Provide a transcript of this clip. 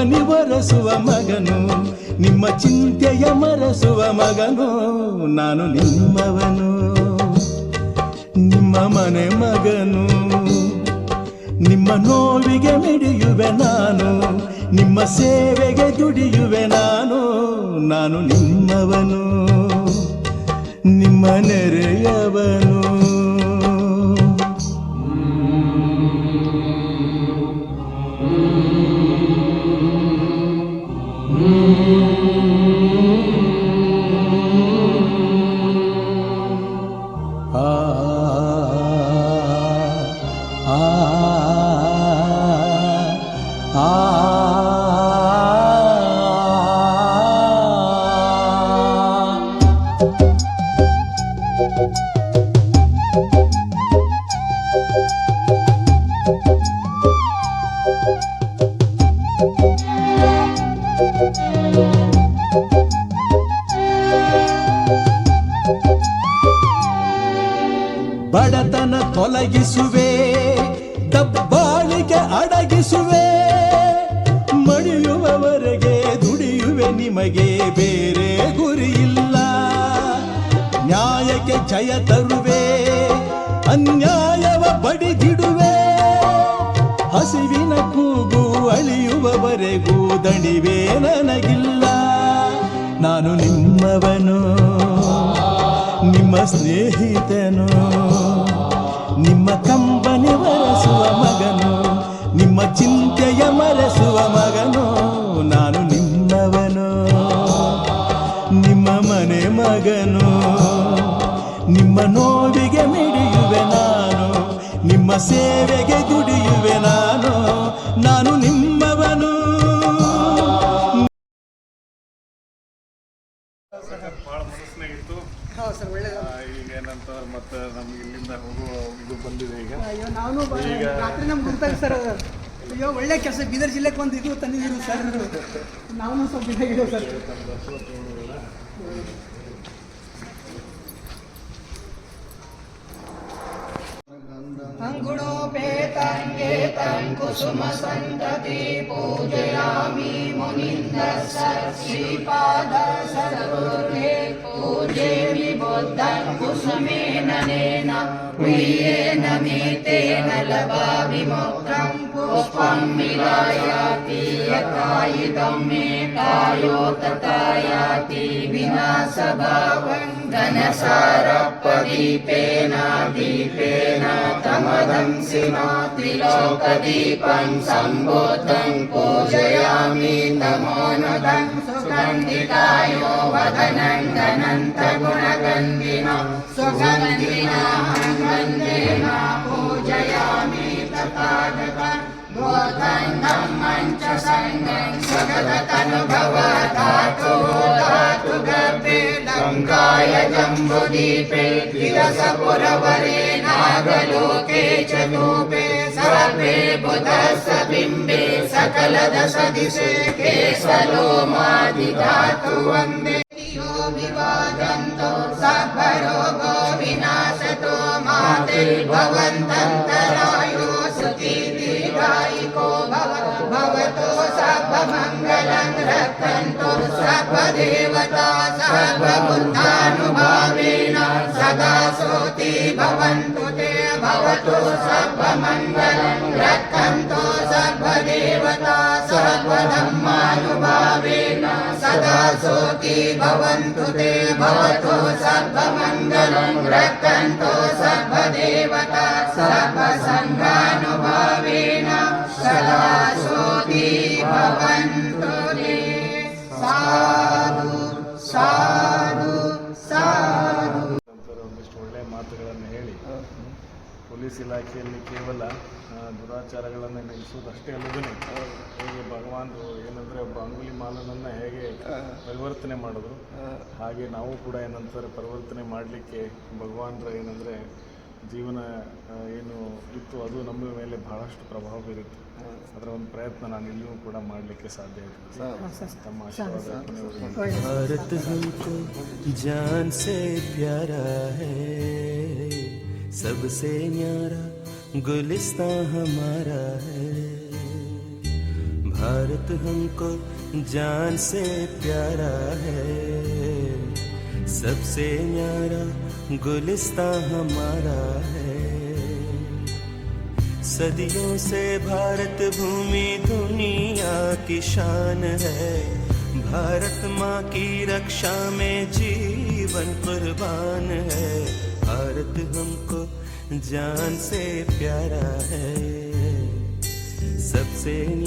ಕಂಬನಿ ಒರೆಸುವ ಮಗನು, ನಿಮ್ಮ ಚಿಂತೆಯ ಮರಸುವ ಮಗನು, ನಾನು ನಿಮ್ಮವನು. ನಿಮ್ಮ ಮನೆ ಮಗನು, ನಿಮ್ಮ ನೋವಿಗೆ ಮಿಡಿಯುವೆ ನಾನು, ನಿಮ್ಮ ಸೇವೆಗೆ ದುಡಿಯುವೆ ನಾನು ನಾನು ನಿಮ್ಮವನು. ನಿಮ್ಮ ನೆರೆಯವನು Senhor. ಬಡತನ ತೊಲಗಿಸುವೆ ದಬ್ಬಾಳಿಕೆ ಅಡಗಿಸುವೆ. ಮಡಿಯುವವರೆಗೆ ದುಡಿಯುವೆ ನಿಮಗೆ ಬೇರೆ ಗುರಿಯಿಲ್ಲ. ನ್ಯಾಯಕ್ಕೆ ಜಯ ತರುವೆ, ಅನ್ಯಾಯವ ಬಡಿದಿಡುವೆ. ಹಸಿವಿನ ಕೂಗು ಅಳಿಯುವವರೆಗೂ ದಣಿವೆ ನನಗಿಲ್ಲ. ನಾನು ನಿಮ್ಮವನು. ನಿಮ್ಮ ಸ್ನೇಹಿತನು, ನಿಮ್ಮ ಕಂಬನಿ ಬರೆಸುವ ಮಗನು, ನಿಮ್ಮ ಚಿಂತೆಯ ಮರೆಸುವ ಮಗನು, ನಾನು ನಿಮ್ಮವನು. ನಿಮ್ಮ ಮನೆ ಮಗನು, ನಿಮ್ಮ ನೋವಿಗೆ ಮಿಡಿಯುವೆ ನಾನು, ನಿಮ್ಮ ಸೇವೆಗೆ ದುಡಿಯುವೆ ನಾನು ನಾನು ನಿಮ್ಮವನು. ಮತ್ತೆ ನಮ್ಗೆ ಇಲ್ಲಿಂದ ಹೋಗುವ ಇದು ಬಂದಿದೆ ಈಗ. ಅಯ್ಯೋ ನಾನು ಈಗ- ರಾತ್ರಿ ನಮ್ಗೆ ಸರ್. ಅಯ್ಯೋ ಒಳ್ಳೆ ಕೆಲಸ. ಬೀದರ್ ಜಿಲ್ಲೆಗೆ ಒಂದು ಇದು ತಂದಿದ್ದೀರಿ ಸರ್. ನಾವು ಸ್ವಲ್ಪ ಇದಾಗಿದ್ದೇವೆ ಸರ್. ಕುಸುಮ ಸಂತತಿ ಪೂಜಯಾಮಿ ಶ್ರೀಪಾದ ಸದ್ಗುರುೇ ಪೂಜೇಮಿ ಬುದ್ಧಂ कुसुमेन प्रियेन मेतेन लवा विमुक्ता पुष्पं मिलायाति यथायुधमेकायोततायाति विना स वा धनसारप्रदीपेना दीपेन शोकदीपं सम्बोधं पूजयामि। नमो नं सुन्दिता यो मदनन्दनन्दगुणवन्दिनं सुबन्दिनाहं नन्दिना सङ्गं मञ्च सङ्गं सकलतनुभवदातो धातु धातु गर्भे लङ्काय जम्बुदीपे विरसपुरवरे नागलोके च लोपे सर्वे बुधश बिम्बे सकलदश दिशे के सलो वन्दे। यो विवादन्तो सपरो गोविनाशतो मातिभवन्तराय सर्वमङ्गलं रक्षन्तु सर्वदेवता सर्वबुद्धानुभावेन सदा सोति भवन्तु ते भवतु सर्वमङ्गलं रक्षन्तु सर्वदेवता सर्वधर्मानुभावेन सदा सोति भवन्तु ते भवतु सर्वमङ्गलं रक्षन्तु सर्वदेवता सर्वसङ्घानुभावेन ಪೊಲೀಸ್ ಇಲಾಖೆಯಲ್ಲಿ ಕೇವಲ ದುರಾಚಾರಗಳನ್ನು ನಿಲ್ಲಿಸುವುದಷ್ಟೇ ಅಲ್ಲದೇ ಹೇಗೆ ಭಗವಾನ್ರು ಏನಂದರೆ ಒಬ್ಬ ಅಂಗುಲಿ ಮಾಲನನ್ನು ಹೇಗೆ ಪರಿವರ್ತನೆ ಮಾಡಿದ್ರು ಹಾಗೆ ನಾವು ಕೂಡ ಏನಂತಾರೆ ಪರಿವರ್ತನೆ ಮಾಡಲಿಕ್ಕೆ ಭಗವಾನ್ರ ಏನಂದರೆ ಜೀವನ ಏನು ಇತ್ತು ಅದು ನಮ್ಮ ಮೇಲೆ ಬಹಳಷ್ಟು ಪ್ರಭಾವ ಬೀರುತ್ತೆ. ಅದರ ಒಂದು ಪ್ರಯತ್ನ ನಾನು ಇಲ್ಲಿಯೂ ಕೂಡ ಮಾಡಲಿಕ್ಕೆ ಸಾಧ್ಯ ಆಯಿತು ತಮ್ಮ ಆಶೀರ್ವಾದ सबसे न्यारा गुलिस्तां हमारा है। भारत हमको जान से प्यारा है। सबसे न्यारा गुलिस्तां हमारा है। सदियों से भारत भूमि दुनिया की शान है। भारत माँ की रक्षा में जीवन कुर्बान है। भारत हमको जान से प्यारा है। सबसे